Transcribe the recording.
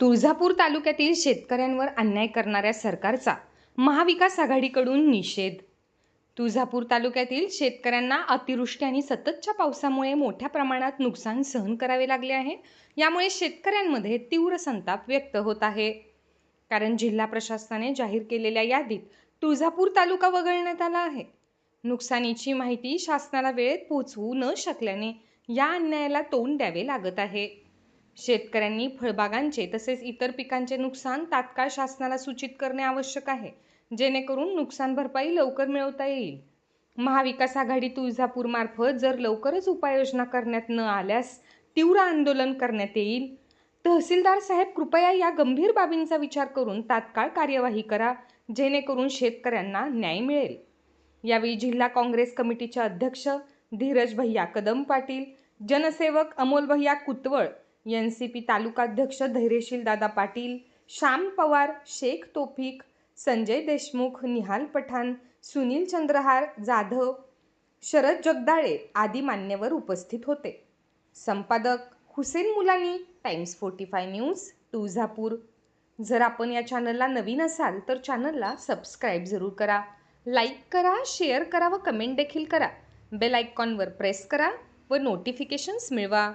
तुळजापूर तालुक्यातील शेतकऱ्यांवर अन्याय करणाऱ्या सरकारचा महाविकास आघाडीकडून निषेध. तुळजापूर तालुक्यातील शेतकऱ्यांना अतिवृष्टी आणि सततच्या पावसामुळे मोठ्या प्रमाणात नुकसान सहन करावे लागले आहे. यामुळे शेतकऱ्यांमध्ये तीव्र संताप व्यक्त होत आहे. कारण जिल्हा प्रशासनाने जाहीर केलेल्या यादीत तुळजापूर तालुका वगळण्यात आला आहे. नुकसानीची माहिती शासनाला वेळेत पोहोचवू न शकल्याने या अन्यायाला तोंड द्यावे लागत आहे. शेतकऱ्यांनी फळबागांचे तसेच इतर पिकांचे नुकसान तात्काळ शासनाला सूचित करणे आवश्यक आहे. जेणेकरून नुकसान भरपाई लवकर मिळवता येईल. महाविकास आघाडी तुळजापूर मार्फत जर लवकरच उपाययोजना करण्यात न आल्यास तीव्र आंदोलन करण्यात येईल. तहसीलदार साहेब कृपया या गंभीर बाबींचा विचार करून तात्काळ कार्यवाही करा जेणेकरून शेतकऱ्यांना न्याय मिळेल. यावेळी जिल्हा काँग्रेस कमिटीचे अध्यक्ष धीरज भैया कदम पाटील जनसेवक अमोल भैया कुतवळ एन सी पी तालुकाध्यक्ष धैर्यशील दादा पाटील श्याम पवार शेख तोफिक संजय देशमुख निहाल पठाण सुनील चंद्रहार जाधव शरद जगदाळे आदी मान्यवर उपस्थित होते. संपादक Hussain Mulani Times forty five news Tuljapur. जर आपण या चॅनलला नवीन असाल तर चॅनलला सबस्क्राईब जरूर करा. लाईक करा शेअर करा व कमेंट देखील करा. बेल आयकॉनवर प्रेस करा व नोटिफिकेशन्स मिळवा.